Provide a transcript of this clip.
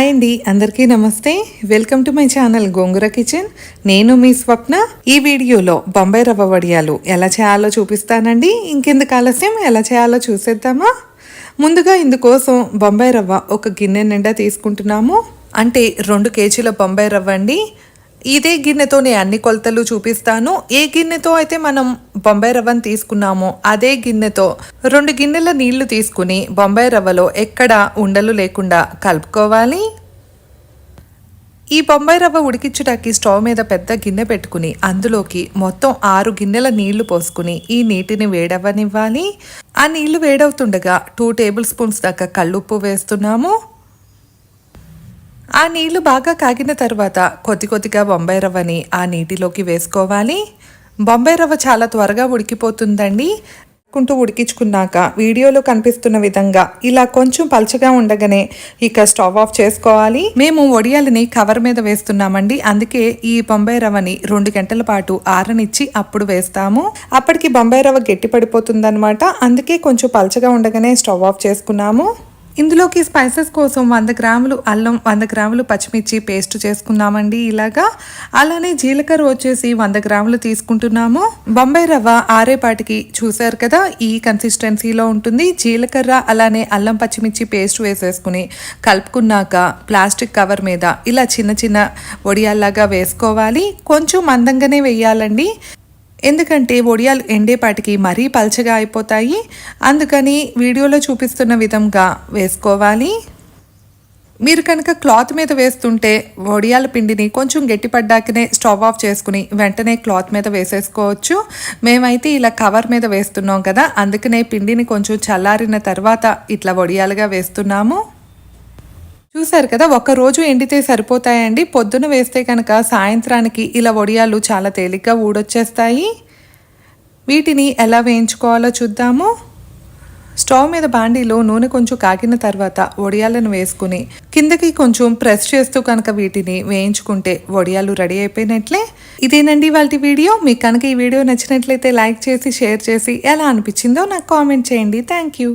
Hi అండి అందరికీ నమస్తే. Welcome to my channel Gongura kitchen. నేను మీ స్వప్న. ఈ వీడియోలో బొంబాయి రవ్వ వడియాలు ఎలా చేయాలో చూపిస్తానండి. ఇంకెందుకు ఆలస్యం ఎలా చేయాలో చూసేద్దామా? ముందుగా ఇందుకోసం బొంబాయి రవ్వ ఒక గిన్నె నిండా తీసుకుంటున్నాము. అంటే రెండు కేజీల బొంబాయి రవ్వ అండి. ఇదే గిన్నెతో నేను అన్ని కొలతలు చూపిస్తాను. ఏ గిన్నెతో అయితే మనం బొంబాయి రవ్వను తీసుకున్నామో అదే గిన్నెతో రెండు గిన్నెల నీళ్ళు తీసుకుని బొంబాయి రవ్వలో ఎక్కడ ఉండలు లేకుండా కలుపుకోవాలి. ఈ బొంబాయి రవ్వ ఉడికించడానికి స్టవ్ మీద పెద్ద గిన్నె పెట్టుకుని అందులోకి మొత్తం ఆరు గిన్నెల నీళ్ళు పోసుకుని ఈ నీటిని వేడవ్వనివ్వాలి. ఆ నీళ్ళు వేడవుతుండగా టూ టేబుల్ స్పూన్స్ దాకా కళ్ళుప్పు వేస్తున్నాము. ఆ నీళ్ళు బాగా కాగిన తర్వాత కొద్ది కొద్దిగా బొంబాయి రవ్వని ఆ నీటిలోకి వేసుకోవాలి. బొంబాయి రవ్వ చాలా త్వరగా ఉడికిపోతుందండి. కుంటూ ఉడికించుకున్నాక వీడియోలో కనిపిస్తున్న విధంగా ఇలా కొంచెం పల్చగా ఉండగానే ఇక స్టవ్ ఆఫ్ చేసుకోవాలి. మేము వడియాలని కవర్ మీద వేస్తున్నామండి. అందుకే ఈ బొంబాయి రవ్వని రెండు గంటల పాటు ఆరనిచ్చి అప్పుడు వేస్తాము. అప్పటికి బొంబాయి రవ్వ గట్టి పడిపోతుంది అందుకే కొంచెం పల్చగా ఉండగానే స్టవ్ ఆఫ్ చేసుకున్నాము. ఇందులోకి స్పైసెస్ కోసం వంద గ్రాములు అల్లం వంద గ్రాములు పచ్చిమిర్చి పేస్ట్ చేసుకున్నామండి ఇలాగా అలానే జీలకర్ర వచ్చేసి వంద గ్రాములు తీసుకుంటున్నాము. బొంబాయి రవ్వ ఆరేపాటికి చూసారు కదా ఈ కన్సిస్టెన్సీలో ఉంటుంది. జీలకర్ర అలానే అల్లం పచ్చిమిర్చి పేస్ట్ వేసేసుకుని కలుపుకున్నాక ప్లాస్టిక్ కవర్ మీద ఇలా చిన్న చిన్న వడియాల్లాగా వేసుకోవాలి. కొంచెం మందంగానే వేయాలండి. ఎందుకంటే వడియాలు ఎండేపాటికి మరీ పల్చగా అయిపోతాయి. అందుకని వీడియోలో చూపిస్తున్న విధంగా వేసుకోవాలి. మీరు కనుక క్లాత్ మీద వేస్తుంటే వడియాల పిండిని కొంచెం గట్టిపడ్డాకనే స్టవ్ ఆఫ్ చేసుకుని వెంటనే క్లాత్ మీద వేసేసుకోవచ్చు. మేమైతే ఇలా కవర్ మీద వేస్తున్నాం కదా అందుకనే పిండిని కొంచెం చల్లారిన తర్వాత ఇట్లా వడియాలుగా వేస్తున్నాము. చూసారు కదా ఒక రోజు ఎండితే సరిపోతాయండి. పొద్దున వేస్తే కనుక సాయంత్రానికి ఇలా వడియాలు చాలా తేలిగ్గా ఊడొచ్చేస్తాయి. వీటిని ఎలా వేయించుకోవాలో చూద్దాము. స్టవ్ మీద బాండీలో నూనె కొంచెం కాగిన తర్వాత వడియాలను వేసుకుని కిందకి కొంచెం ప్రెస్ చేస్తూ కనుక వీటిని వేయించుకుంటే వడియాలు రెడీ అయిపోయినట్లే. ఇదేనండి వాళ్ళ వీడియో. మీకు కనుక ఈ వీడియో నచ్చినట్లయితే లైక్ చేసి షేర్ చేసి ఎలా అనిపించిందో నాకు కామెంట్ చేయండి. Thank you.